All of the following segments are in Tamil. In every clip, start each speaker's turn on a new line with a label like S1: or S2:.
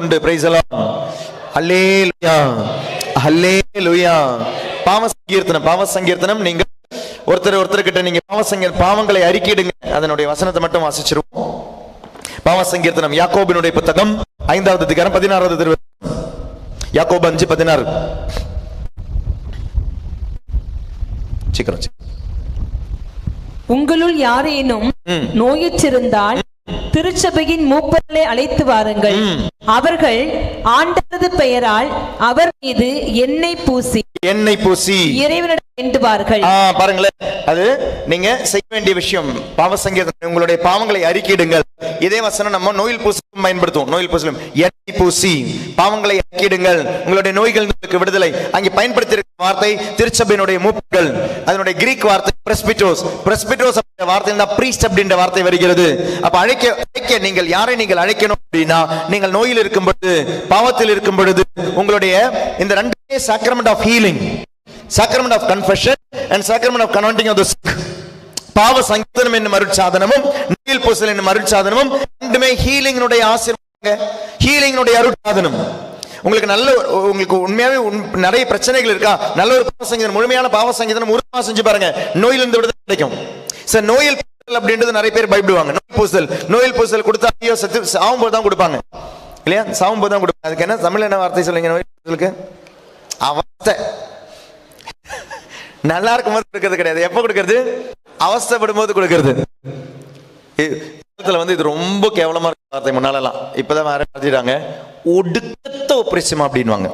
S1: உண்டு பிரைஸ் அல்லேலுயா அல்லேலுயா பாவ சங்கீர்த்தனம் பாவ சங்கீர்த்தனம் நீங்க ஒருத்தர் ஒருத்தர்கிட்ட நீங்க பாவ சங்கீர் பாவங்களை அறிக்கையிடுங்க. அதனுடைய வசனத்தை மட்டும் வாசிச்சிருவோம். பாவ சங்கீர்த்தனம் யாக்கோபினுடைய புத்தகம் ஐந்தாவது அதிகாரம் பதினாறாவது திருவ யாக்கோபு அஞ்சு பதினாறு. சீக்கிரம்.
S2: உங்களுள் யாரேனும்
S1: ம்.
S2: திருச்சபையின் மூப்பர்களை அழைத்து வாருங்கள். அவர்கள் ஆண்டவரது பெயரால் அவர் மீது எண்ணெய் பூசி
S1: எண்ணெய் பூசி
S2: இறைவனிடம்
S1: பாருங்களேன். அது நீங்க செய்ய வேண்டிய விஷயம். பாவ சங்கீதம் உங்களுடைய பாவங்களை அறிக்கிடுங்கள் இதே வசனம் நம்ம நோயில் பூசலும் பயன்படுத்துவோம். நோயில் பூசலும். எண்ணெய் பூசி பாவங்களை அறிக்கிடுங்கள் உங்களுடைய நோய்கள் விடுதலை. அங்கே பயன்படுத்தி வார்த்தை திருச்சபையினுடைய மூப்புகள். அதனுடைய கிரீக் வார்த்தை பிரஸ்பிட்டோஸ். பிரஸ்பிட்டோஸ் அப்படின்ற வார்த்தை தான் பிரீஸ்ட் அப்படின்ற வார்த்தை வருகிறது. அப்ப அழைக்க அழைக்க நீங்கள் யாரை நீங்கள் அழைக்கணும் அப்படின்னா நீங்கள் நோயில் இருக்கும் பொழுது பாவத்தில் இருக்கும் பொழுது உங்களுடைய இந்த ரெண்டு sacrament of healing sacrament of confession and sacrament of anointing of the பாவ சங்கீதனம் என்னும் அருட்சாதனமும் நீல் பூசல் என்னும் அருட்சாதனமும் ரெண்டுமே ஹீலிங்கினுடைய ஆசீர்வாதங்க ஹீலிங்கினுடைய அருட்சாதனம். உங்களுக்கு நல்ல உங்களுக்கு உண்மையாவே உண்- நிறைய பிரச்சனைகள் இருக்கா? நல்ல ஒரு பாவ சங்கீதம் முழுமையான பாவ சங்கீதம் ஒரு செஞ்சு பாருங்க. நோயிலிருந்து விடுதலை கிடைக்கும். சார் நோயில் பூசல் அப்படின்றது நிறைய பேர் பயப்படுவாங்க. நோய் பூசல் நோயில் பூசல் கொடுத்தா ஐயோ சத்து சாவும் போது தான் கொடுப்பாங்க. இல்லையா? சாவும் போது தான் கொடுப்பாங்க. அதுக்கு என்ன? தமிழ் என்ன வார்த்தை சொல்லுங்க நோய் பூசலுக்கு? அவஸ்தை. நல்லா இருக்கும் போது கொடுக்கறது கிடையாது. எப்ப கொடுக்கறது? அவஸ்தப்படும் போது கொடுக்கறது வந்து இது ரொம்ப கேவலமா இருக்க வார்த்தை முன்னாலலாம் இப்பதான் வேற மாத்திட்டாங்க ஒடுக்கத்தை ஒப்பரிசமா அப்படின்வாங்க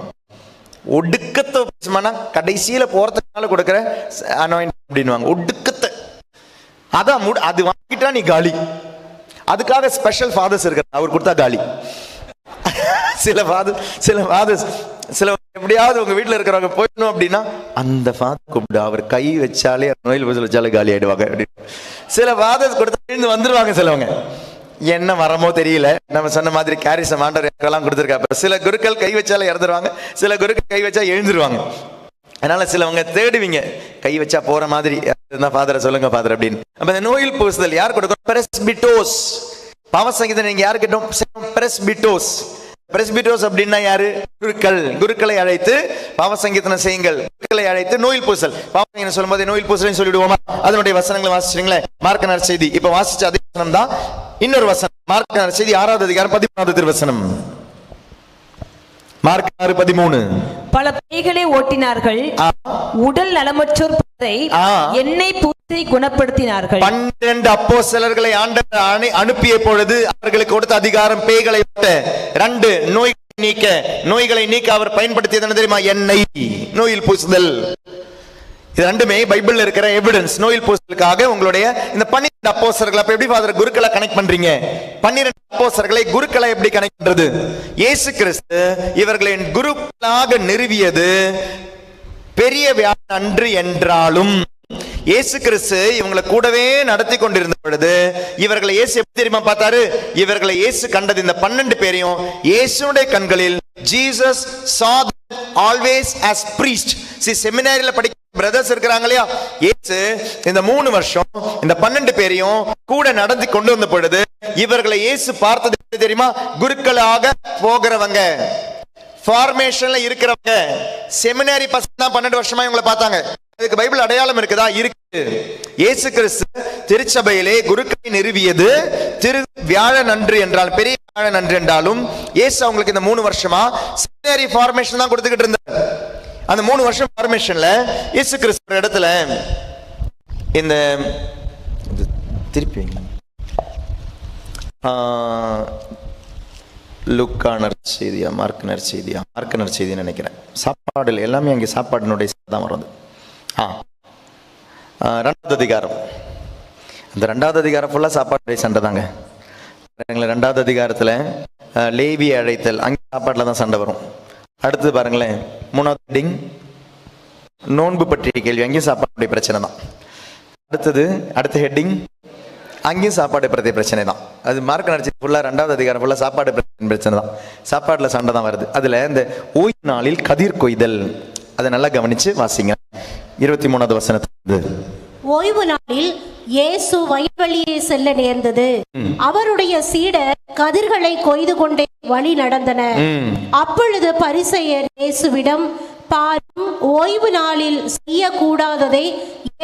S1: ஒடுக்கத்தை ஒப்பரிசமானா கடைசியில போறதுனால கொடுக்குற அப்படின்வாங்க ஒடுக்கத்தை. அதான் முடி- அது வாங்கிட்டா நீ காலி. அதுக்காக ஸ்பெஷல் ஃபாதர்ஸ் இருக்காரு அவர் கொடுத்தா காலி. சில ஃபாதர் சில ஃபாதர்ஸ் சில எப்படியாவது உங்க வீட்டுல இருக்கிறவங்க போயிடணும் அப்படின்னா அந்த ஃபாதர் கூப்பிடு. அவர் கை வச்சாலே நோயில் பூசல் வச்சாலே காலி ஆயிடுவாங்க அப்படின்னு. சில ஃபாதர்ஸ் கொடுத்தா எழுந்து வந்துருவாங்க சிலவங்க. என்ன வரமோ தெரியல. நம்ம சொன்ன மாதிரி கேரிசம் ஆண்டவர் யாருக்கெல்லாம் கொடுத்துருக்காரு சில குருக்கள் கை வச்சாலே இறந்துருவாங்க. சில குருக்கள் கை வச்சா எழுந்துருவாங்க. அதனால சிலவங்க தேடுவீங்க. கை வச்சா போற மாதிரி இருந்தா ஃபாதரை சொல்லுங்க ஃபாதர் அப்படின்னு. அப்ப இந்த நோயில் பூசுதல் யார் கொடுக்கணும்? பெரஸ்பிட்டோஸ் பவசங்கீதம் நீங்க யாரு கேட்டோம் பெரஸ்பிட்டோஸ் பெரஸ்பிட்டோஸ் அப்படின்னா யாரு? குருக்கள். குருக்களை அழைத்து பாவ சங்கீதனம் செய்யுங்கள். குருக்களை அழைத்து நோயில் பூசல். பாவ சங்கீதம் சொல்லும்போது நோயில் பூசல் சொல்லிடுவோமா? அதனுடைய வசனங்களை வாசிச்சிங்களேன் மார்க்க செய்தி இப்ப வாசிச்ச அதே வசனம் தான் இன்னொரு வசனம். மார்க்க செய்தி ஆறாவது அதிகாரம் பதிமூணாவது திருவசனம். மார்க் ஆறு பதிமூணு.
S2: பல பேய்களை ஓட்டினார்கள். உடல் நலமற்றோர் எண்ணெய் பூசி குணப்படுத்தினார்கள்.
S1: பன்னிரண்டு அப்போ சிலர்களை ஆண்டவர் அனுப்பிய பொழுது அவர்களுக்கு கொடுத்த அதிகாரம் பேய்களை ரெண்டு நோய் நீக்க நோய்களை நீக்க அவர் பயன்படுத்தியது என்ன தெரியுமா? எண்ணெய் நோயில் பூசுதல். இது ரெண்டுமே பைபிள்ல இருக்கிற எவிடன்ஸ் நோயில் பூசலுக்காக உங்களுடைய இந்த பன்னிரண்டு அப்போசர்கள் அப்ப எப்படி ஃபாதர் குருக்களை கனெக்ட் பண்றீங்க? பன்னிரண்டு அப்போசர்களை குருக்களை எப்படி கனெக்ட் பண்றது? இயேசு கிறிஸ்து இவர்களின் குருக்களாக நிறுவியது பெரிய வியாழன் அன்று என்றாலும் இயேசு கிறிஸ்து இவங்களை கூடவே நடத்தி கொண்டிருந்த பொழுது இவர்களை இயேசு எப்படி தெரியுமா பார்த்தாரு? இவர்களை இயேசு கண்டது இந்த பன்னெண்டு பேரையும் இயேசுடைய கண்களில் Jesus saw always as priest C செமினாரியில படிக்க பிரதர்ஸ் இருக்கிறாங்க இல்லையா? ஏசு இந்த மூணு வருஷம் இந்த பன்னெண்டு பேரையும் கூட நடந்து கொண்டு வந்த பொழுது இவர்களை இயேசு பார்த்தது எப்படி தெரியுமா? குருக்களாக போகிறவங்க. ஃபார்மேஷன்ல இருக்கிறவங்க செமினாரி பசங்க தான் பன்னெண்டு வருஷமா இவங்களை பார்த்தாங்க. அதுக்கு பைபிள் அடையாளம் இருக்குதா? இருக்கு. இயேசு கிறிஸ்து திருச்சபையிலே குருக்களை நிறுவியது. திரு வியாழன் அன்று என்றால் பெரிய வியாழன் அன்று என்றாலும் இயேசு அவங்களுக்கு இந்த மூணு வருஷமா செமினாரி ஃபார்மேஷன் தான் கொடுத்துக்கிட்டு இருந்தார். அந்த மூணு வருஷம் ஃபார்மேஷன்ல இயேசு கிறிஸ்து இடத்துல இந்த திருப்பி ஆஹ், லுக்கானர் செய்தியா மார்க்கனர் செய்தியா? மார்க்கனர் செய்தின்னு நினைக்கிறேன். சாப்பாடில் எல்லாமே அங்கே சாப்பாடினுடைய தான் வருது. ஆ. ரெண்டாவது அதிகாரம். அந்த ரெண்டாவது அதிகாரம் ஃபுல்லாக சாப்பாடுடைய சண்டை தாங்க. பாருங்களேன், ரெண்டாவது அதிகாரத்தில் லேவி அழைத்தல் அங்கே சாப்பாட்டில் தான் சண்டை வரும். அடுத்து பாருங்களேன் மூணாவது ஹெட்டிங் நோன்பு பற்றிய கேள்வி அங்கேயும் சாப்பாடுடைய பிரச்சனை தான். அடுத்தது அடுத்த ஹெட்டிங் அங்கேயும் சாப்பாடு பிரச்சனை பிரச்சனை தான். அது மார்க் நடிச்சு ஃபுல்லாக ரெண்டாவது அதிகாரம் ஃபுல்லாக சாப்பாடு பிரச்சனை தான். சாப்பாட்டில் சண்டை தான் வருது. அதில் இந்த ஓய்வு நாளில் கதிர் கொய்தல். அதை நல்லா கவனிச்சு வாசிங்க. இருபத்தி மூணாவது வசனத்து
S3: ஓய்வு நாளில் இயேசு வயல்வழியே செல்ல நேர்ந்தது. அவருடைய சீடர் கதிர்களை கொய்து கொண்டே வழி நடந்தனர் அப்பொழுது பரிசெயர் இயேசுவிடம் பாரும் ஓய்வு நாளில் செய்யக்கூடாததை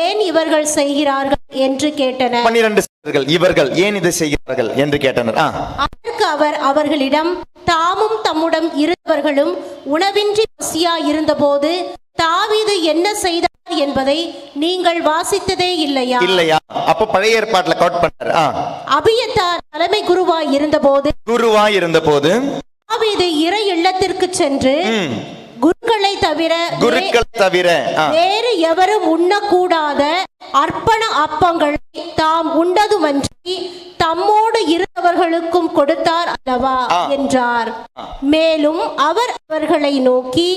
S3: ஏன் இவர்கள் செய்கிறார்கள்? என்று கேட்டனர்.
S1: பன்னிரண்டு இவர்கள் ஏன் இதை செய்கிறார்கள் என்று கேட்டனர்.
S3: அதற்கு அவர் அவர்களிடம் தாமும் தம்முடன் இருந்தவர்களும் உணவின்றி பசியா இருந்தபோது தாவீது என்ன செய்தார் என்பதை நீங்கள் வாசித்ததே இல்லையா?
S1: இல்லையா? அப்ப பழைய ஏற்பாட்டுல கவுட் பண்ணார்.
S3: அபியத்தார் தலைமை குருவாய் இருந்தபோது
S1: குருவாய் இருந்த போது
S3: தாவீது இறை இல்லத்திற்கு சென்று குருக்களை தவிர
S1: குருக்கள் தவிர.
S3: வேறு எவரும் உண்ணக்கூடாத அர்ப்பண அப்பங்களை தாம் உண்டதுமன்றி தம்மோடு இருந்தவர்களுக்கும் கொடுத்தார் அல்லவா. என்றார் மேலும் அவர் அவர்களை நோக்கி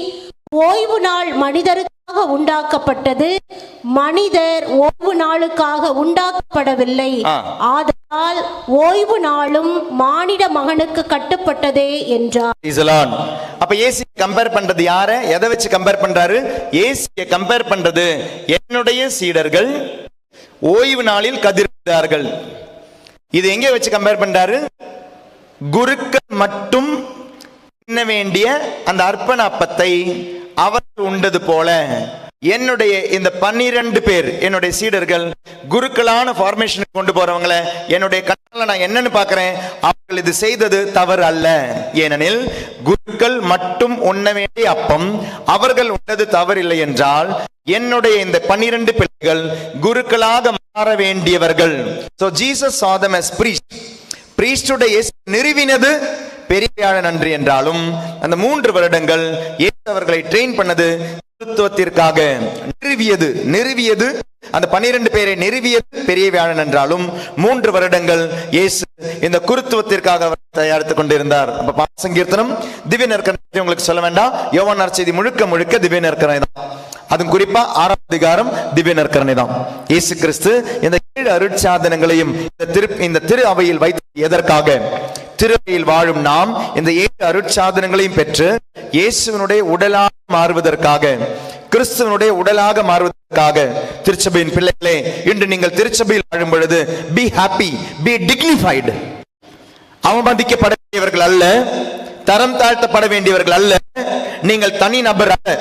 S3: ஓய்வு நாள் மனிதருக்காக உண்டாக்கப்பட்டது மனிதர் ஓய்வு நாளுக்காக உண்டாக்கப்படவில்லை. ஆதலால் ஓய்வு நாளும் மானிட மகனுக்கு கட்டுப்பட்டதே என்றார்.
S1: அப்ப ஏசி கம்பேர் பண்றது யார? எதை வச்சு கம்பேர் பண்றாரு? ஏசிய கம்பேர் பண்றது என்னுடைய சீடர்கள் ஓய்வு நாளில் கதிர்ந்தார்கள் இது எங்க வச்சு கம்பேர் பண்றாரு? குருக்கள் மட்டும் உண்ண வேண்டிய அந்த அர்ப்பண அப்பத்தை அவர் உண்டது போல என்னுடைய இந்த பன்னிரண்டு பேர் என்னுடைய சீடர்கள் குருக்களான ஃபார்மேஷனுக்கு கொண்டு போறவங்கள என்னுடைய கண்ணால நான் என்னன்னு பாக்குறேன் அவர்கள் இது செய்தது தவறு அல்ல. ஏனெனில் குருக்கள் மட்டும் உண்ண வேண்டிய அப்பம் அவர்கள் உண்டது தவறில்லை என்றால் என்னுடைய இந்த பன்னிரண்டு பிள்ளைகள் குருக்களாக மாற வேண்டியவர்கள். ஸோ ஜீசஸ் சாதம் எஸ் பிரீஸ்ட் பிரீஸ்டுடைய நிறுவினது பெரிய நன்றி என்றாலும் அந்த மூன்று வருடங்கள் இயேசு அவர்களை ட்ரெயின் பண்ணது குருத்துவத்திற்காக நிறுவியது நிறுவியது. அந்த பன்னிரண்டு பேரை நிறுவியது. பெரிய வியாழன் என்றாலும் மூன்று வருடங்கள் இயேசு இந்த குருத்துவத்திற்காக அவர் தயாரித்துக் கொண்டிருந்தார். அப்ப சங்கீர்த்தனம் திவ்ய நற்கரணை பற்றி உங்களுக்கு சொல்ல வேண்டாம். யோவான் நற்செய்தி முழுக்க முழுக்க திவ்ய நற்கரணை தான். அதுவும் குறிப்பா ஆறாம் அதிகாரம் திவ்ய நற்கரணை தான். இயேசு கிறிஸ்து இந்த ஏழு அருட்சாதனங்களையும் இந்த திரு இந்த திரு அவையில் வைத்து எதற்காக? திருவையில் வாழும் நாம் இந்த ஏழு அருட்சாதனங்களையும் பெற்று இயேசுவனுடைய உடலாக மாறுவதற்காக கிறிஸ்துவனுடைய உடலாக மாறுவதற்காக. திருச்சபையின் பிள்ளைகளே இன்று நீங்கள் திருச்சபையில் வாழும் பொழுது பி ஹாப்பி பி டிக்னிஃபைடு அவமதிக்கப்பட வேண்டியவர்கள் அல்ல தரம் தாழ்த்தப்பட வேண்டியவர்கள் அல்ல நீங்கள் தனி நபர் அல்ல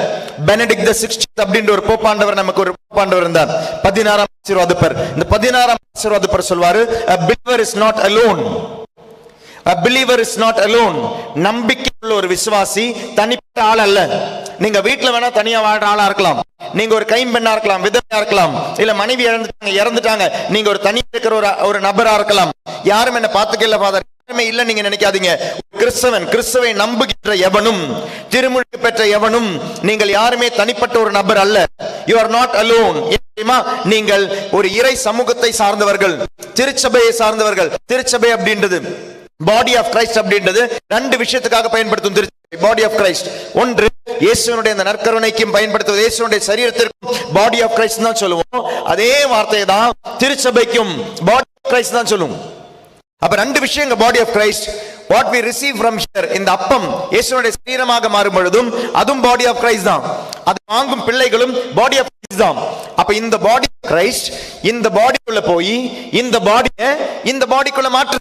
S1: பெனடிக் த சிக்ஸ்டித் அப்படின்ற ஒரு போப்பாண்டவர் நமக்கு ஒரு போப்பாண்டவர் இருந்தார். பதினாறாம் ஆசீர்வாதப்பர். இந்த பதினாறாம் ஆசீர்வாதப்பர் சொல்வாரு a is not alone a believer is not alone. நம்பிக்கை உள்ள ஒரு விசுவாசி தனிப்பட்ட ஆள் அல்ல. நீங்க வீட்டுல வேணா தனியா வாழ்ற ஆளா இருக்கலாம். நீங்க ஒரு கைம்பெண்ணா இருக்கலாம் விதவையா இருக்கலாம். இல்ல மனைவி இறந்துட்டாங்க இறந்துட்டாங்க நீங்க ஒரு தனியா இருக்கிற ஒரு ஒரு நபரா இருக்கலாம். யாரும் என்ன பாத்துக்கல ஃபாதர் யாருமே இல்ல நீங்க நினைக்காதீங்க. கிறிஸ்தவன் கிறிஸ்துவை நம்புகின்ற எவனும் திருமுழுக்கு பெற்ற எவனும் நீங்கள் யாருமே தனிப்பட்ட ஒரு நபர் அல்ல. யூ ஆர் நாட் அலோன் தெரியுமா? நீங்கள் ஒரு இறை சமூகத்தை சார்ந்தவர்கள் திருச்சபையை சார்ந்தவர்கள். திருச்சபை அப்படின்றது. பாடி ஆஃப் கிரைஸ்ட் அப்படின்றது ரெண்டு விஷயத்துக்காக பயன்படுத்தும் திருச்சபை. பாடி ஆஃப் கிரைஸ்ட் ஒன்று இயேசுனுடைய அந்த நற்கருணைக்கும் பயன்படுத்துவது. இயேசுனுடைய சரீரத்திற்கும் பாடி ஆஃப் கிரைஸ்ட் தான் சொல்லுவோம். அதே வார்த்தையை தான் திருச்சபைக்கும் பாடி ஆஃப் கிரைஸ்ட் தான் சொல்லுவோம். அப்ப ரெண்டு விஷயங்க body of Christ what we receive from here இந்த அப்பம் இயேசுனுடைய சரீரமாக மாறும் பொழுதும் அதுவும் பாடி ஆஃப் கிரைஸ்ட் தான். அது வாங்கும் பிள்ளைகளும் பாடி ஆஃப் கிரைஸ்ட் தான். அப்ப இந்த பாடி கிரைஸ்ட் இந்த பாடிக்குள்ள போய் இந்த பாடியை இந்த பாடிக்குள்ள மாற்று.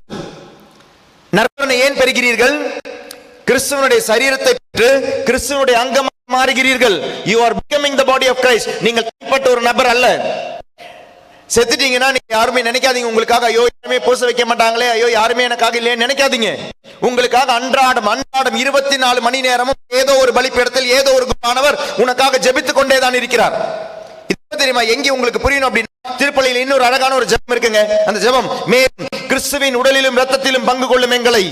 S1: நற்பலனை ஏன் பெறுகிறீர்கள்? கிறிஸ்துவனுடைய சரீரத்தை பெற்று கிறிஸ்துவனுடைய அங்கமாக மாறுகிறீர்கள். You are becoming the body of Christ நீங்கள் தனிப்பட்ட ஒரு நபர் அல்ல. செத்துட்டீங்கன்னா நீங்க யாருமே நினைக்காதீங்க. உங்களுக்காக ஐயோ யாருமே பூச வைக்க மாட்டாங்களே. ஐயோ யாருமே எனக்காக இல்லையே. நினைக்காதீங்க. உங்களுக்காக அன்றாடம் அன்றாடம் இருபத்தி நாலு மணி நேரமும் ஏதோ ஒரு பலிப்பிடத்தில் ஏதோ ஒரு குருவானவர் உனக்காக ஜெபித்துக் கொண்டே தான் இருக்கிறார். தெரியுமா எங்க உங்களுக்கு புரியணும் அப்படின்னு திருப்பள்ளியில் இன்னொரு அழகான ஒரு ஜபம் இருக்குங்க. அந்த ஜபம் மேலும் கிறிஸ்துவின் உடலிலும் ரத்தத்திலும் பங்கு கொள்ளும் எங்களை.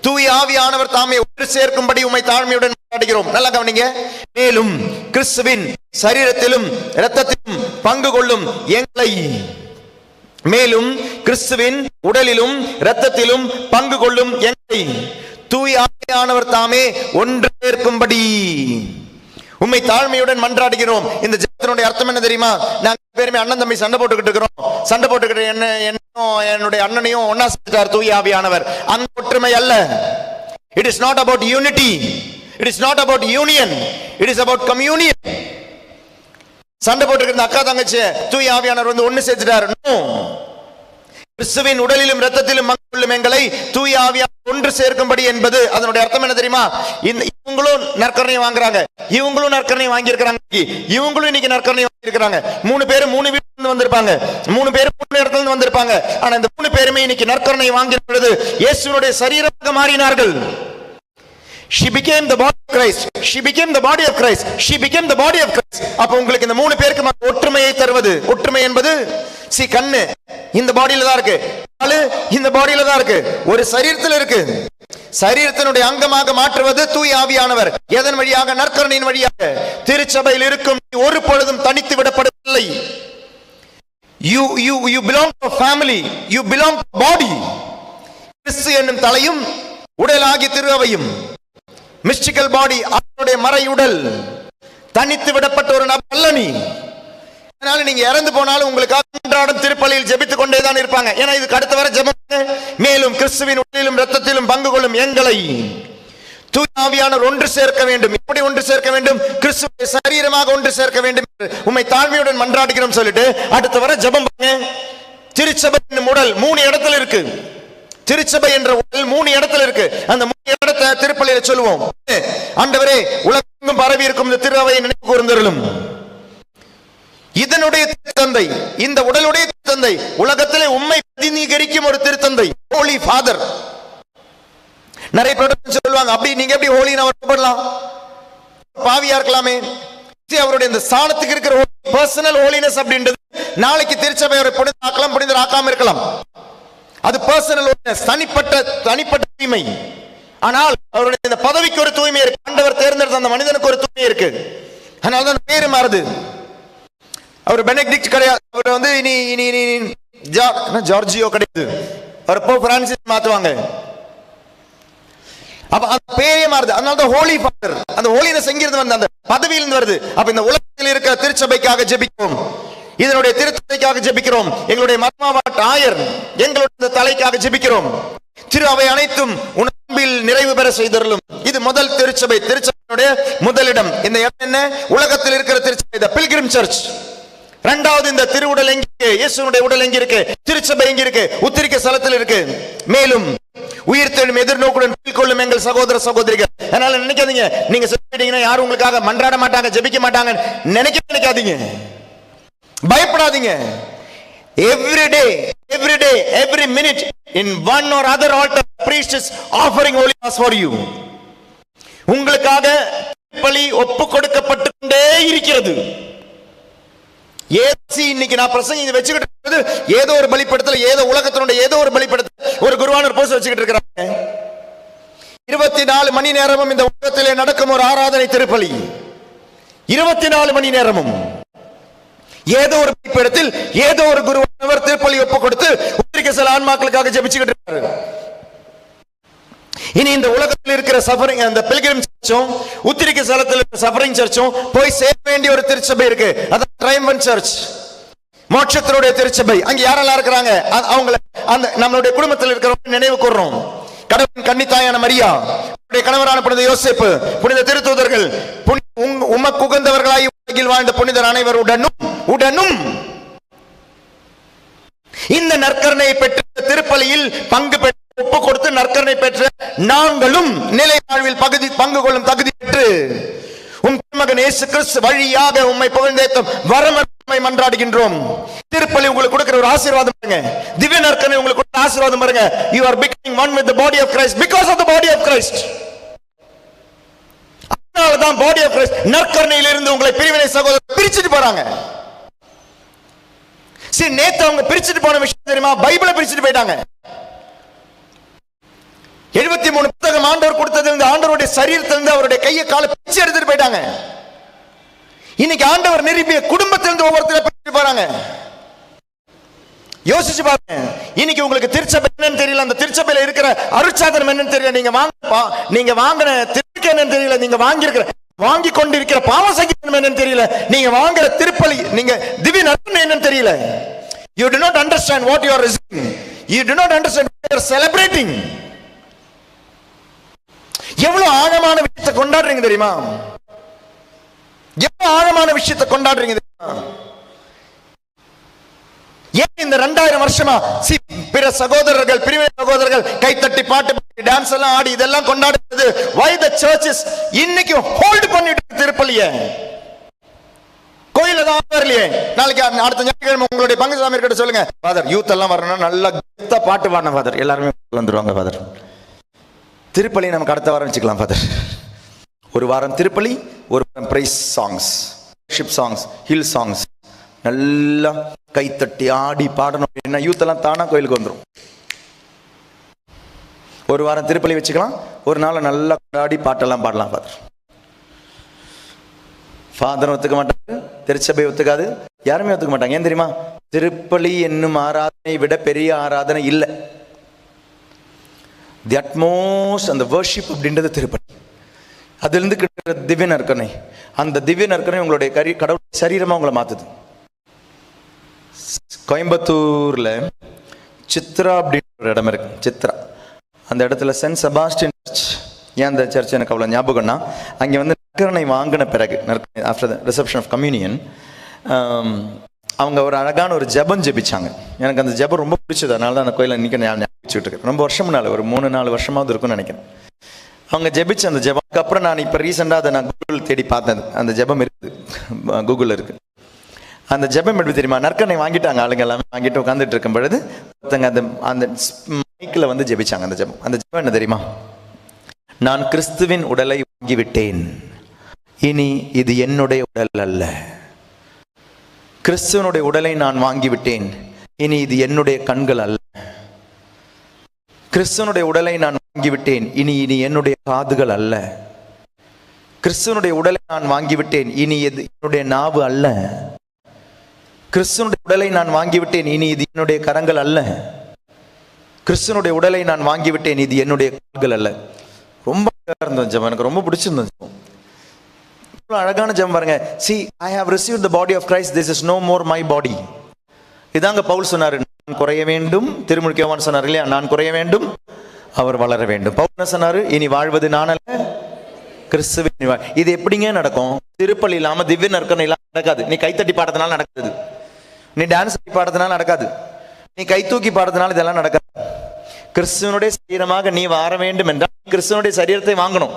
S1: தூய் ஆவியானவர் தாமே ஒன்று சேர்க்கும்படி உமை தாழ்மையுடன் அடைகிறோம் நல்லா கவனிங்க. மேலும் கிறிஸ்துவின் சரீரத்திலும் இரத்தத்திலும் பங்கு கொள்ளும் எங்களை. மேலும் கிறிஸ்துவின் உடலிலும் இரத்தத்திலும் பங்கு கொள்ளும் எங்களை. தூய் ஆவியானவர் தாமே ஒன்று சேர்க்கும்படி. உண்மை தாழ்மையுடன் மன்றாடுகிறோம். இந்த ஜெபத்தினுடைய அர்த்தம் என்ன தெரியுமா? நாங்க பேருமே அண்ணன் தம்பி சண்டை போட்டுக்கிட்டு இருக்கிறோம். சண்டை போட்டுக்கிட்டு என்ன என்னையும் என்னுடைய அண்ணனையும் ஒன்னா சேர்த்தார் தூய ஆவியானவர். அந்த ஒற்றுமை அல்ல. It is not about unity it is not about union it is about communion சண்டை போட்டுருக்கிற அக்கா தங்கச்சி தூய் ஆவியானவர் வந்து ஒண்ணு சேர்த்துட்டாரு. கிறிஸ்துவின் உடலிலும் ரத்தத்திலும் கொள்ளும் எங்களை தூய ஆவியா ஒன்று சேர்க்கும்படி என்பது அதனுடைய அர்த்தம் என்ன தெரியுமா? இந்த இவங்களும் நற்கரணை வாங்குறாங்க. இவங்களும் நற்கரணை வாங்கியிருக்கிறாங்க. இவங்களும் இன்னைக்கு நற்கரணை வாங்கியிருக்கிறாங்க. மூணு பேரும் மூணு வீட்டுல இருந்து வந்திருப்பாங்க. மூணு பேரும் மூணு இடத்துல இருந்து வந்திருப்பாங்க. ஆனா இந்த மூணு பேருமே இன்னைக்கு நற்கரணை வாங்கியிருக்கிறது இயேசுனுடைய சரீரமாக மாறினார்கள். She became the body of Christ. She became the body of Christ. She became the body of Christ. அப்ப உங்களுக்கு இந்த மூணு பேருக்கு ஒற்றுமையை தருவது. ஒற்றுமை என்பது சி கண்ணு இந்த பாடியில தான் இருக்கு. காலு இந்த பாடியில தான் இருக்கு. ஒரு சரீரத்தில் இருக்கு. சரீரத்தினுடைய அங்கமாக மாற்றுவது தூய் ஆவியானவர். எதன் வழியாக? நற்கரணின் வழியாக. திருச்சபையில் இருக்கும் ஒரு பொழுதும் தனித்து விடப்படவில்லை. You you you belong to family you belong to body கிறிஸ்து என்னும் தலையும் உடலாகி திருவையும். மிஸ்டிக்கல் பாடி அவருடைய மறையுடல். தனித்து விடப்பட்ட ஒரு நபர் அல்ல நீ. அதனால நீங்க இறந்து போனாலும் உங்களுக்காக அன்றாடம் திருப்பலியில் ஜெபித்துக் கொண்டே தான் இருப்பாங்க. ஏன்னா இதுக்கு அடுத்த வர ஜெபம் மேலும் கிறிஸ்துவின் உடலிலும் ரத்தத்திலும் பங்கு கொள்ளும் எங்களை. தூயாவியானவர் ஒன்று சேர்க்க வேண்டும். எப்படி ஒன்று சேர்க்க வேண்டும்? கிறிஸ்துவை சரீரமாக ஒன்று சேர்க்க வேண்டும் என்று. உம்மை தாழ்மையுடன் மன்றாடுகிறோம் சொல்லிட்டு அடுத்த வர ஜெபம் பண்ணுங்க திருச்சபை என்னும் உடல் மூணு இடத்துல இருக்கு. திருச்சபை என்ற உடல் மூணு இடத்துல இருக்கு. அந்த மூணு இடத்தை திருப்பலியில சொல்லுவோம். ஆண்டவரே உலகெங்கும் பரவி இருக்கும் இந்த திருவையை நினைவு கூர்ந்தருளும். இதனுடைய தந்தை இந்த உடலுடைய தந்தை உலகத்திலே உண்மை பிரதிநிகரிக்கும் ஒரு திருத்தந்தை ஹோலி ஃபாதர் நிறைய பேர் சொல்லுவாங்க அப்படி நீங்க எப்படி ஹோலின்னு அவர் பண்ணலாம் பாவியா இருக்கலாமே. அவருடைய இந்த ஸ்தானத்துக்கு இருக்கிற பர்சனல் ஹோலினஸ் அப்படின்றது நாளைக்கு திருச்சபை அவரை புனிதராக்கலாம் புனிதராக்காம இருக்கலாம். அது பர்சனல் தனிப்பட்ட தனிப்பட்ட தீமை. ஆனால் அவருடைய இந்த பதவிக்கு ஒரு தூய்மை இருக்கு. ஆண்டவர் தேர்ந்தெடுத்த அந்த மனிதனுக்கு ஒரு தூய்மை இருக்கு. அதனால தான் பேரு மாறுது. அவர் பெனடிக்ட் கிடையாது. அவர் வந்து இனி இனி இனி ஜா- ஜார்ஜியோ கிடையாது. அவர் போ பிரான்சிஸ் மாத்துவாங்க. அப்ப அந்த பேரே மாறுது. அதனால தான் ஹோலி ஃபாதர் அந்த ஹோலினஸ் எங்கிருந்து வந்து அந்த பதவியிலிருந்து வருது. அப்ப இந்த உலகத்தில் இருக்க திருச்சபைக்காக ஜெபிக்கும் இதனுடைய திருத்தலைக்காக ஜெபிக்கிறோம். எங்களுடைய மர்மாவட்ட ஆயர் எங்களுடைய இந்த தலைக்காக ஜெபிக்கிறோம். திரு அவை அனைத்தும் உணர்வில் நிறைவு பெற செய்தருளும். இது முதல் திருச்சபை. திருச்சபையுடைய முதலிடம். இந்த இடம் என்ன? உலகத்தில் இருக்கிற திருச்சபை. இந்த பில்கிரிம் சர்ச் இரண்டாவது இந்த திருவுடல் எங்க? இருக்கு இயேசுனுடைய உடல் எங்க இருக்கு? திருச்சபை எங்க இருக்கு? உத்திரிக்க ஸ்தலத்தில் இருக்கு. மேலும் உயிர் தேடும் எதிர்நோக்குடன் கொள்ளும் எங்கள் சகோதர சகோதரிகள். அதனால நினைக்காதீங்க. நீங்க சொல்லிட்டீங்கன்னா யாரும் உங்களுக்காக மன்றாட மாட்டாங்க ஜெபிக்க மாட்டாங்க நினைக்க நினைக்காதீங்க. பயப்படாதீங்க. Every day every day every minute in one or other alter priest offering offering holy mass you உங்களுக்காக பலி ஒப்பு கொடுக்கப்பட்டு கொண்டே இருக்கிறது. ஏசி இன்னைக்கு நான் பிரசங்க இதை வச்சுக்கிட்டு இருக்கிறது ஏதோ ஒரு பலிப்படத்துல ஏதோ உலகத்தினுடைய ஏதோ ஒரு பலிப்படத்துல ஒரு குருவானூர் போஸ்ட் வச்சுக்கிட்டு இருக்கிறாங்க. இருபத்தி நாலு மணி நேரமும் இந்த உலகத்திலே நடக்கும் ஒரு ஆராதனை திருப்பலி. இருபத்தி நாலு மணி நேரமும். ஏதோ ஒரு பலிப்பீடத்தில் ஏதோ ஒரு குருவானவர் திருப்பலி ஒப்பு கொடுத்து உத்திரிக்க சில ஆன்மாக்களுக்காக ஜெபிச்சுக்கிட்டு இருக்காரு. இனி இந்த உலகத்தில் இருக்கிற சஃபரிங் அந்த பில்கிரிம் சர்ச்சும் உத்திரிக்க சலத்தில் இருக்கிற சஃபரிங் சர்ச்சும் போய் சேர வேண்டிய ஒரு திருச்சபை இருக்கு. அதான் ட்ரைம்பன் சர்ச் மோட்சத்தினுடைய திருச்சபை. அங்க யாரெல்லாம் இருக்கிறாங்க? அவங்களை அவங்கள அந்த நம்மளுடைய குடும்பத்தில் இருக்கிறவங்க நினைவு கூர்றோம். கடவுளின் கன்னித்தாயான மரியா கணவரான புனித யோசிப்பு புனித திருத்தூதர்கள் உமக்கு உகந்தவர்களாய் உலகில் வாழ்ந்த புனிதர் அனைவர் உடனும் உடனும். இந்த நற்கரணையை பெற்ற திருப்பலியில் பங்கு பெற்று ஒப்பு கொடுத்து நற்கரணை பெற்ற நாங்களும் நிலை வாழ்வில் பகுதி பங்கு கொள்ளும் தகுதி பெற்று உன் மகன் இயேசு கிறிஸ்து வழியாக உம்மை புகழ்ந்தேத்தும் வரமை மன்றாடுகின்றோம். திருப்பலி உங்களுக்கு கொடுக்கிற ஒரு ஆசீர்வாதம் பாருங்க. திவ்ய நற்கரணை உங்களுக்கு கொடுக்கிற ஆசீர்வாதம் பாருங்க. You are becoming one with body of Christ because of the body of Christ body of Christ நற்கரணையிலிருந்து உங்களை பிரிவினை சகோதரர் பிரிச்சுட்டு போறாங்க. சரி நேத்து அவங்க பிரிச்சுட்டு போன விஷயம் தெரியுமா? பைபிளை பிரிச்சுட்டு போயிட்டாங்க. எழுபத்தி மூணு புத்தகம் ஆண்டவர் கொடுத்தது இந்த ஆண்டவருடைய சரீரத்திலிருந்து அவருடைய கையை காலை பிரிச்சு எடுத்துட்டு போயிட்டாங்க. இன்னைக்கு ஆண்டவர் நிரூபிய குடும்பத்திலிருந்து ஒவ்வொருத்தர பிரிச்சுட்டு போறாங்க. யோசிச்சு பாருங்க. இன்னைக்கு உங்களுக்கு திருச்சபை என்னன்னு தெரியல. அந்த திருச்சபையில இருக்கிற அருட்சாதனம் என்னன்னு தெரியல. நீங்க வாங்க நீங்க வாங்கின திருக்கு என்னன்னு தெரியல. நீங்க வாங்கியிருக்கிற வாங்கி கொண்டிருக்கிற பாவ சங்கீதம் என்னன்னு தெரியல. நீங்க வாங்குற திருப்பலி நீங்க திவி நற்பனை என்னன்னு தெரியல. You do not understand what you are receiving you do not understand you you எவ்வளவு ஆழமான விஷயத்தை கொண்டாடுறீங்க தெரியுமா? எவ்வளவு ஆழமான விஷயத்தை கொண்டாடுறீங்க தெரியுமா? ஏன் இந்த ரெண்டாயிரம் வருஷமா? சி பிற சகோதரர்கள் பிரிவினை சகோதரர்கள் கைத்தட்டி பாட்டு பாடி டான்ஸ் எல்லாம் ஆடி இதெல்லாம் கொண்டாடுறது. வை த சர்ச்சஸ் இன்னைக்கு ஹோல்ட் பண்ணிட்டு திருப்பலியே திருப்பலிய கோயில தான் வரலையே நாளைக்கு அடுத்த ஞாயிற்றுக்கிழமை உங்களுடைய பங்கு சாமி கிட்ட சொல்லுங்க. ஃபாதர் யூத் எல்லாம் வரணும்னா நல்லா கெத்த பாட்டு பாடின ஃபாதர் எல்லாருமே வந்துருவாங்க ஃபாதர் திருப்பலி நமக்கு அடுத்த வாரம் வச்சுக்கலாம் ஃபாதர் ஒரு வாரம் திருப்பலி ஒரு வாரம் praise songs ship songs Hill songs நல்லா கைத்தட்டி ஆடி பாடணும். அப்படின்னா யூத் எல்லாம் தானா கோயிலுக்கு வந்துடும் ஒரு வாரம் திருப்பலி வச்சுக்கலாம். ஒரு நாள் நல்லா கொண்டாடி பாட்டெல்லாம் பாடலாம் ஃபாதர் ஃபாதர் ஒத்துக்க மாட்டாங்க திருச்சபை ஒத்துக்காது. யாருமே ஒத்துக்க மாட்டாங்க. ஏன் தெரியுமா? திருப்பலி என்னும் ஆராதனை விட பெரிய ஆராதனை இல்லை. தி அட்மோஸ்ட் அந்த வர்ஷிப் அப்படின்றது திருப்பலி. அதுலேருந்து கிட்ட திவ்ய நற்கனை அந்த திவ்ய நற்கனை உங்களுடைய கரி கடவுள் சரீரமா உங்களை மாத்துது. கோயம்புத்தூரில் சித்ரா அப்படின்னு ஒரு இடம் இருக்கு. சித்ரா. அந்த இடத்துல சென்ட் செபாஸ்டின் சர்ச். ஏன் அந்த சர்ச் எனக்கு அவ்வளோ ஞாபகம்னா அங்கே வந்து நற்கரணை வாங்கின பிறகு after the reception of communion அவங்க ஒரு அழகான ஒரு ஜெபம் ஜெபிச்சாங்க. எனக்கு அந்த ஜெபம் ரொம்ப பிடிச்சது. அதனால தான் அந்த கோயிலில் இன்னைக்கு நான் ஞாபகிச்சுட்டு இருக்கேன். ரொம்ப வருஷம் நாள் ஒரு மூணு நாலு வருஷமாவது இருக்கும்னு நினைக்கிறேன். அவங்க ஜெபிச்ச அந்த ஜபம் அப்புறம் நான் இப்போ ரீசெண்டாக அதை நான் கூகுள் தேடி பார்த்தேன் அந்த ஜெபம் இருக்குது. கூகுளில் இருக்குது அந்த ஜெபம் எப்படி தெரியுமா? நற்கனை வாங்கிட்டாங்க ஆளுங்க எல்லாமே வாங்கிட்டு உட்காந்துட்டு இருக்கும் பொழுது ஒருத்தங்க அந்த அந்த மைக்கில் வந்து ஜெபிச்சாங்க அந்த ஜெபம். அந்த ஜெபம் என்ன தெரியுமா? நான் கிறிஸ்துவின் உடலை வாங்கிவிட்டேன். இனி இது என்னுடைய உடல் அல்ல. கிறிஸ்துவனுடைய உடலை நான் வாங்கிவிட்டேன். இனி இது என்னுடைய கண்கள் அல்ல. கிறிஸ்துவனுடைய உடலை நான் வாங்கிவிட்டேன். இனி இனி என்னுடைய காதுகள் அல்ல. கிறிஸ்துவனுடைய உடலை நான் வாங்கிவிட்டேன். இனி எது என்னுடைய நாவு அல்ல. கிறிஸ்தனுடைய உடலை நான் வாங்கிவிட்டேன் இனி இது என்னுடைய கரங்கள் அல்ல. கிறிஸ்தனுடைய உடலை நான் வாங்கிவிட்டேன் இது என்னுடைய கால்கள் அல்ல. ரொம்ப அழகா இருந்தோம் ஜம் எனக்கு ரொம்ப பிடிச்சிருந்தோம் ஜம் இவ்வளோ அழகான ஜம் பாருங்க. See I have receive the body of Christ this is no more my body இதாங்க பவுல் சொன்னாரு நான் குறைய வேண்டும். திருமுழுக்கியவான் சொன்னார் இல்லையா? நான் குறைய வேண்டும். அவர் வளர வேண்டும். பவுல் என்ன சொன்னாரு? இனி வாழ்வது நான் அல்ல கிறிஸ்துவின் இது எப்படிங்க நடக்கும்? திருப்பலி இல்லாமல் திவ்ய நற்கனை இல்லாமல் நடக்காது. நீ கைத்தட்டி பாடத்தினால நடக்குது நீ டான்ஸ் பாடுறதுனால நடக்காது. நீ கை தூக்கி பாடுறதுனால இதெல்லாம் நடக்காது. கிறிஸ்துவனுடைய சரீரமாக நீ வார வேண்டும் என்றால் கிறிஸ்துவனுடைய சரீரத்தை வாங்கணும்.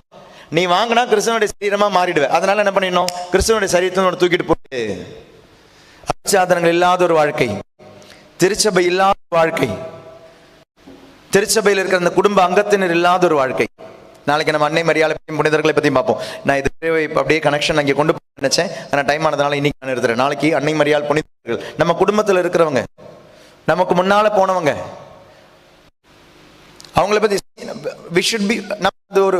S1: நீ வாங்கினா கிறிஸ்துவனுடைய சரீரமா மாறிடுவே. அதனால என்ன பண்ணிடணும்? கிறிஸ்துவனுடைய சரீரத்தை தூக்கிட்டு போட்டு அச்சாதனங்கள் இல்லாத ஒரு வாழ்க்கை. திருச்சபை இல்லாத ஒரு வாழ்க்கை. திருச்சபையில் இருக்கிற அந்த குடும்ப அங்கத்தினர் இல்லாத ஒரு வாழ்க்கை. நாளைக்கு நம்ம அன்னை மரியாதை புனிதர்களை பத்தி பார்ப்போம். நான் இது அப்படியே கனெக்ஷன் அங்கே கொண்டு நினைச்சேன். ஆனால் டைம் ஆனதுனால இன்னைக்கு நான் எடுத்துறேன் நாளைக்கு அன்னை மரியால் புனிதர்கள். நம்ம குடும்பத்துல இருக்கிறவங்க நமக்கு முன்னால போனவங்க அவங்கள பத்தி வி ஷுட் பி நமக்கு ஒரு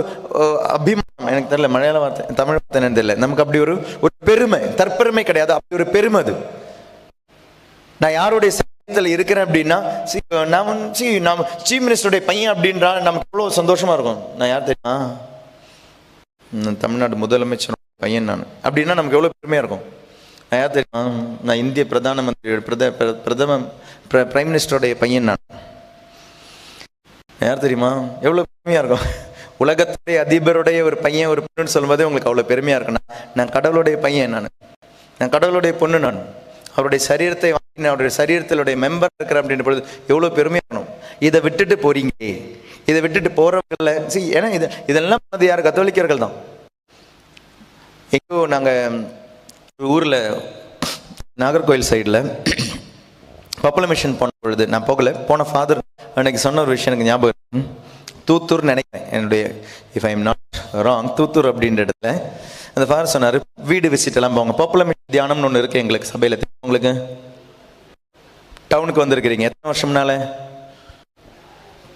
S1: அபிமானம். எனக்கு தெரியல மலையாள வார்த்தை தமிழ் வார்த்தை தெரியல. நமக்கு அப்படி ஒரு ஒரு பெருமை தற்பெருமை கிடையாது. அப்படி ஒரு பெருமை அது. நான் யாருடைய சமூகத்தில் இருக்கிறேன் அப்படின்னா நான் சி நாம் சீஃப் மினிஸ்டருடைய பையன் அப்படின்றா நமக்கு எவ்வளோ சந்தோஷமா இருக்கும். நான் யார் தெரியுமா? தமிழ்நாடு முதலமைச்சர் பையன் நான். அப்படின்னா நமக்கு எவ்வளோ பெருமையா இருக்கும்? நான் யார் தெரியுமா? நான் இந்திய பிரதான மந்திரி பிரத பிர- பிரதம பிர- பிரைம் மினிஸ்டருடைய பையன் நான். யார் தெரியுமா? எவ்வளோ பெருமையா இருக்கும்? உலகத்துடைய அதிபருடைய ஒரு பையன் ஒரு பொண்ணுன்னு சொல்லும்போதே உங்களுக்கு அவ்வளோ பெருமையா இருக்குண்ணா நான் கடவுளுடைய பையன் நான். நான் கடவுளுடைய பொண்ணு நான். அவருடைய சரீரத்தை வாங்கி அவருடைய சரீரத்திலுடைய மெம்பர் இருக்கிறேன் அப்படின்ற பொழுது எவ்வளோ பெருமையா இருக்கணும்? இதை விட்டுட்டு போறீங்க இதை விட்டுட்டு போறவங்கள சரி ஏன்னா இது இதெல்லாம் யார்? கத்தோலிக்கர்கள் தான். எங்கோ நாங்கள் ஒரு ஊரில் நாகர்கோவில் சைடில் பப்பல மிஷன் போன பொழுது நான் போகல. போன ஃபாதர் அன்னைக்கு சொன்ன ஒரு விஷயம் எனக்கு ஞாபகம் தூத்தூர் நினைக்கிறேன். என்னுடைய if I am not wrong Thoothoor அப்படின்ற இடத்துல அந்த ஃபாதர் சொன்னார் வீடு விசிட் எல்லாம் போங்க. பப்பல மிஷன் தியானம்னு ஒன்று இருக்கு எங்களுக்கு சபையில். உங்களுக்கு? டவுனுக்கு வந்திருக்கிறீங்க. எத்தனை வருஷம்னால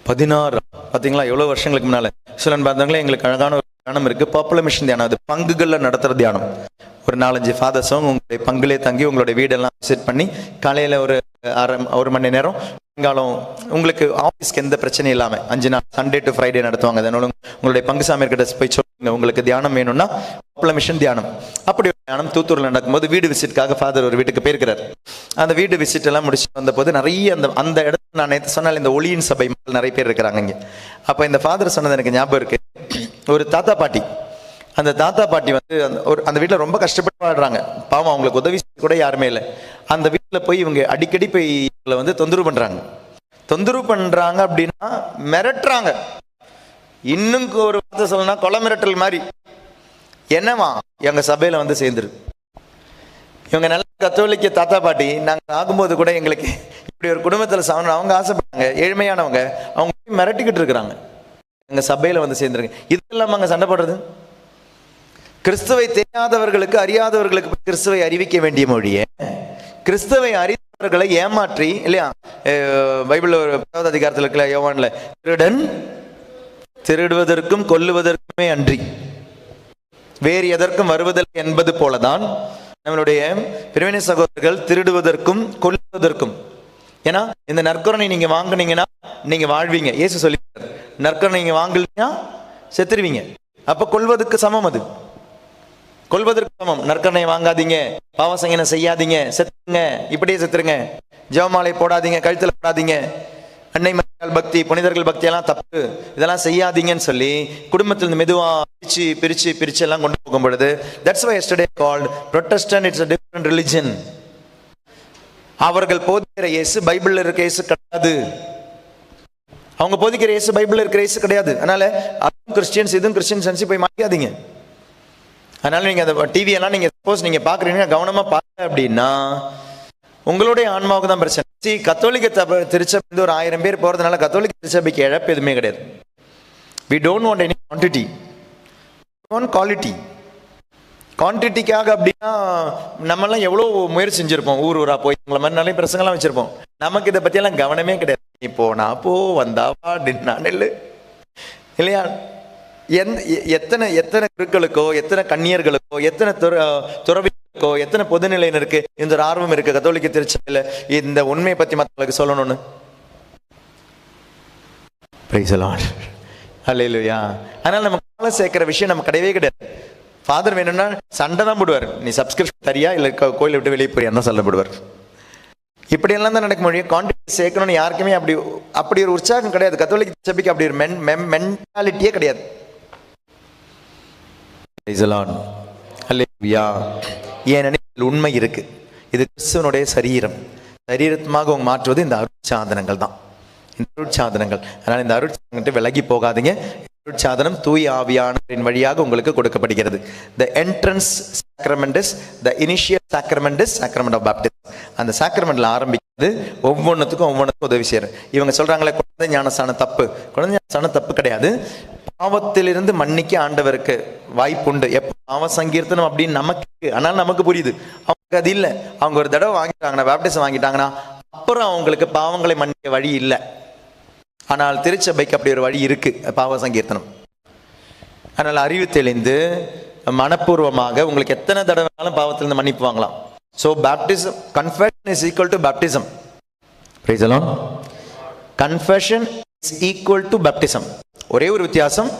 S1: பதினாறு. பார்த்தீங்களா எவ்வளோ வருஷங்களுக்கு முன்னால? சிலன் பார்த்தவங்களே எங்களுக்கு அழகான ஒரு தியானம் இருக்கு. பாப்புலர் மிஷன் தியானம். அது பங்குகளில் நடத்துகிற தியானம். ஒரு நாலஞ்சு ஃபாதர்ஸும் உங்களுடைய பங்குலே தங்கி உங்களுடைய வீடெல்லாம் விசிட் பண்ணி காலையில் ஒரு அரை ஒரு மணி நேரம் சாயங்காலம் உங்களுக்கு ஆஃபீஸ்க்கு எந்த பிரச்சனையும் இல்லாமல் அஞ்சு நாள் சண்டே டு ஃப்ரைடே நடத்துவாங்க. அதனால உங்களுடைய பங்கு சாமியர்கிட்ட போய் சொல்லுங்க. உங்களுக்கு தியானம் வேணும்னா பாப்புலர் மிஷன் தியானம். அப்படி ஒரு தியானம் தூத்தூரில் நடக்கும்போது வீடு விசிட்காக ஃபாதர் ஒரு வீட்டுக்கு போயிருக்கிறார். அந்த வீடு விசிட் எல்லாம் முடிச்சுட்டு வந்தபோது நிறைய அந்த அந்த இடத்துல நான் நேற்று சொன்னால் இந்த ஒளியின் சபை மக்கள் நிறைய பேர் இருக்கிறாங்க இங்கே. அப்போ இந்த ஃபாதர் சொன்னது எனக்கு ஞாபகம் இருக்கு. ஒரு தாத்தா பாட்டி. அந்த தாத்தா பாட்டி வந்து அந்த ஒரு அந்த வீட்டில் ரொம்ப கஷ்டப்பட்டு வாழ்றாங்க. பாவம் அவங்களுக்கு உதவி கூட யாருமே இல்லை. அந்த வீட்டில் போய் இவங்க அடிக்கடி போய் வந்து தொந்தரவு பண்றாங்க. தொந்தரவு பண்றாங்க அப்படின்னா மிரட்டுறாங்க. இன்னும் ஒரு வார்த்தை சொல்லணும்னா கொலை மிரட்டல் மாதிரி. என்னவா எங்க சபையில வந்து சேர்ந்துரு இவங்க நல்ல கத்தோலிக்க தாத்தா பாட்டி நாங்க ஆகும்போது கூட எங்களுக்கு இப்படி ஒரு குடும்பத்துல சாகணும் அவங்க ஆசைப்பட்டாங்க ஏழ்மையானவங்க அவங்க மிரட்டிக்கிட்டு இருக்கிறாங்க. எங்க சபையில வந்து சேர்ந்துருங்க இது இல்லாமல் அங்க சண்டை போடுறது? கிறிஸ்துவை தெரியாதவர்களுக்கு அறியாதவர்களுக்கு கிறிஸ்துவை அறிவிக்க வேண்டிய மொழியே கிறிஸ்துவை அறிந்தவர்களை ஏமாற்றி இல்லையா? அஹ் ஒரு பத்தாவது அதிகாரத்தில் இருக்கல யோவான்ல திருடன் திருடுவதற்கும் கொல்லுவதற்குமே அன்றி. வேறு எதற்கும் வருவதில்லை என்பது போலதான் நம்மளுடைய பிரிவினை சகோதரர்கள் திருடுவதற்கும் கொல்லுவதற்கும். ஏன்னா இந்த நற்கரணை நீங்க வாங்குனீங்கன்னா நீங்க வாழ்வீங்க. இயேசு சொல்லி நற்கரணை நீங்க வாங்கலைன்னா செத்துருவீங்க. அப்ப கொல்வதற்கு சமம் அது. கொல்வதற்கு சமம். நற்கரணை வாங்காதீங்க. பாவசங்கனை செய்யாதீங்க. செத்துங்க இப்படியே செத்துருங்க. ஜெவமாலை போடாதீங்க. கழுத்துல போடாதீங்க. அன்னை பக்தி புனிதர்கள் பக்தி எல்லாம் தப்பு. இதெல்லாம் செய்யாதீங்கன்னு சொல்லி குடும்பத்தில் மெதுவா பிரிச்சு பிரிச்சு பிரிச்சு எல்லாம் கொண்டு போகும் பொழுது that's why yesterday called Protestant it's different religion அவர்கள் போதிக்கிற இயேசு பைபிள்ல இருக்க இயேசு கிடையாது. அவங்க போதிக்கிற இயேசு பைபிள்ல இருக்கிற இயேசு கிடையாது. அதனால அதுவும் கிறிஸ்டியன்ஸ் இதுவும் கிறிஸ்டியன்ஸ் நினைச்சு போய் மாட்டிக்காதீங்க. அதனால நீங்க அந்த டிவி எல்லாம் நீங்க சப்போஸ் நீங்க பாக்குறீங்கன்னா கவனமா பாருங்க அப்படின்னா உங்களுடைய ஆன்மாவுக்கு தான் பிரச்சனை. சி கத்தோலிக்க தப திருச்சபை வந்து ஒரு ஆயிரம் பேர் போறதுனால கத்தோலிக்க திருச்சபைக்கு இழப்பு எதுவுமே கிடையாது. We don't want any quantity one quality குவான்டிட்டிக்காக அப்படின்னா நம்மலாம் எவ்வளோ முயற்சி செஞ்சிருப்போம். ஊர் ஊரா போய் உங்களை மாதிரி நிறைய பிரசங்கெல்லாம் வச்சிருப்போம். நமக்கு இதை பற்றியெல்லாம் கவனமே கிடையாது. நீ போனா போ வந்தாவா நின்னா நெல்லு. இல்லையா? எந்த எத்தனை எத்தனை குருக்களுக்கோ எத்தனை கன்னியர்களுக்கோ எத்தனை துற துறவி எத்தனை பொதுநிலையினருக்கு இந்த ஒரு ஆர்வம் இருக்கு கத்தோலிக்க திருச்சபையில். இந்த உண்மையை பத்தி மற்றவங்களுக்கு சொல்லணும்னு. அதனால நம்ம காலம் சேர்க்கிற விஷயம் நம்ம கிடையவே கிடையாது. ஃபாதர் வேணும்னா சண்டை தான் போடுவார். நீ சப்ஸ்கிரிப்ஷன் தரியா? இல்லை கோயிலை விட்டு வெளியே போறியா? தான் சண்டை போடுவார். இப்படியெல்லாம் தான் நடக்க முடியும். கான்டெக்ட் சேர்க்கணும்னு யாருக்குமே அப்படி அப்படி ஒரு உற்சாகம் கிடையாது. கத்தோலிக்க சபைக்கு அப்படி ஒரு மென் மென்டாலிட்டியே கிடையாது. Praise ஏனெனில் இதில் உண்மை இருக்கு. இது கிறிஸ்துவனுடைய சரீரம். சரீரத்தமாக அவங்க மாற்றுவது இந்த அருட்சாதனங்கள் தான். இந்த அருட்சாதனங்கள். அதனால் இந்த அருட்சாதனத்தை விலகி போகாதீங்க. அருட்சாதனம் தூய ஆவியானவரின் வழியாக உங்களுக்கு கொடுக்கப்படுகிறது. The entrance sacraments the initial sacraments sacrament of baptist அந்த சாக்ரமெண்ட்ல ஆரம்பிக்கிறது ஒவ்வொன்றுத்துக்கும் ஒவ்வொன்றுக்கும் உதவி செய்யறது. இவங்க சொல்றாங்களே குழந்தை ஞானசான தப்பு. குழந்தை ஞானசான தப்பு கிடையாது. பாவத்திலிருந்து மன்னிக்க ஆண்டவருக்கு வாய்ப்புண்டு. எப்போ பாவ சங்கீர்த்தனம் அப்படின்னு நமக்கு ஆனால் நமக்கு புரியுது. அவங்களுக்கு அது இல்லை. அவங்க ஒரு தடவை வாங்கிட்டாங்கன்னா பேப்டிசம் வாங்கிட்டாங்கன்னா அப்புறம் அவங்களுக்கு பாவங்களை மன்னிக்க வழி இல்லை. ஆனால் திருச்சபைக்கு அப்படி ஒரு வழி இருக்கு பாவ சங்கீர்த்தனம். அதனால் அறிவு தெளிந்து மனப்பூர்வமாக உங்களுக்கு எத்தனை தடவைனாலும் பாவத்திலிருந்து மன்னிப்பு வாங்கலாம். So baptism confession is equal to baptism confession is equal to baptism ஒரே ஒரு வித்தியாசம்.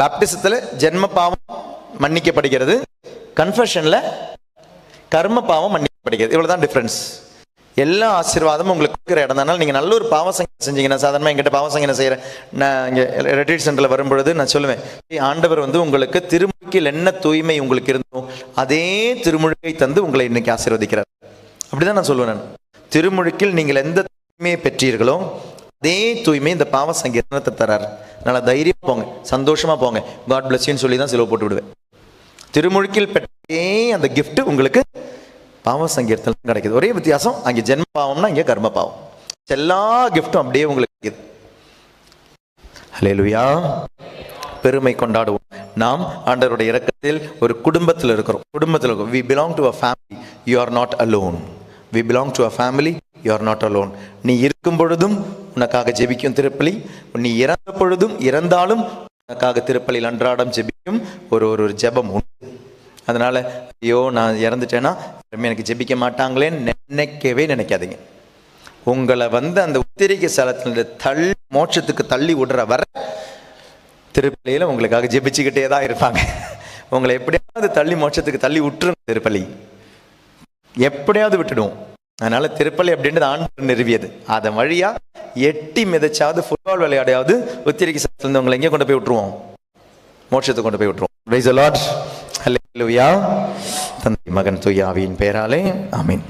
S1: பேப்டிசத்தில் ஜென்ம பாவம் மன்னிக்கப்படுகிறது. கன்ஃபெஷனில் கர்ம பாவம் மன்னிக்கப்படுகிறது. இவ்வளோ தான் டிஃப்ரென்ஸ் எல்லா ஆசீர்வாதமும் உங்களுக்கு கொடுக்குற இடம் தானால் நீங்கள் நல்ல ஒரு பாவசங்கனை செஞ்சீங்கன்னா சாதாரணமாக எங்கிட்ட பாவசங்கனை செய்கிறேன் நான் இங்கே ரெட்ரீட் சென்டரில் வரும்பொழுது நான் சொல்லுவேன் ஆண்டவர் வந்து உங்களுக்கு திருமுழுக்கில் என்ன தூய்மை உங்களுக்கு இருந்தோ அதே திருமுழுக்கை தந்து உங்களை இன்னைக்கு ஆசீர்வதிக்கிறார். அப்படிதான் நான் சொல்லுவேன் நான். திருமுழுக்கில் நீங்கள் எந்த தூய்மையை பெற்றீர்களோ அதே தூய்மை இந்த பாவ சங்கீதத்தை தரார். நல்லா தைரியம் போங்க சந்தோஷமா போங்க. காட் பிளஸ்யூன்னு சொல்லி தான் சிலுவை போட்டு விடுவேன். திருமுழுக்கில் பெற்றே அந்த கிஃப்ட் உங்களுக்கு பாவ சங்கீர்த்தனம் கிடைக்குது. ஒரே வித்தியாசம் அங்கே ஜென்ம பாவம்னா இங்கே கர்ம பாவம். எல்லா கிஃப்ட்டும் அப்படியே உங்களுக்கு கிடைக்குது. ஹalleluya பெருமை கொண்டாடுவோம். நாம் ஆண்டவருடைய இறக்கத்தில் ஒரு குடும்பத்தில் இருக்கிறோம். குடும்பத்தில் இருக்கோம் we belong to a family you are not alone we belong to a family you are not alone நீ இருக்கும் பொழுதும் உனக்காக ஜெபிக்கும் திருப்பலி. நீ இறந்த பொழுதும் இறந்தாலும் உனக்காக திருப்பலியில் அன்றாடம் ஜெபிக்கும் ஒரு ஒரு ஒரு ஜெபம் உண்டு. அதனால ஐயோ நான் இறந்துட்டேன்னா யாருமே எனக்கு ஜெபிக்க மாட்டாங்களேன்னு நினைக்கவே நினைக்காதீங்க. உங்களை வந்து அந்த உத்திரிக்கை ஸ்தலத்துல தள்ளி மோட்சத்துக்கு தள்ளி விடுற வர திருப்பலியில உங்களுக்காக ஜெபிச்சுக்கிட்டே தான் இருப்பாங்க. உங்களை எப்படியாவது தள்ளி மோட்சத்துக்கு தள்ளி விட்டுரும் திருப்பலி. எப்படியாவது விட்டுடுவோம். அதனால திருப்பள்ளி அப்படின்றது ஆண்டு நிறுவியது. அதன் வழியா எட்டி மிதச்சாவது ஃபுட்பால் விளையாடையாவது உத்திரிக்கை ஸ்தலத்துல உங்களை எங்கே கொண்டு போய் விட்டுருவோம். மோட்சத்தை கொண்டு போய் விட்டுருவோம். Praise the hello Hallelujah. தந்தை மகன் துயாவியின் பெயராலே. ஆமென்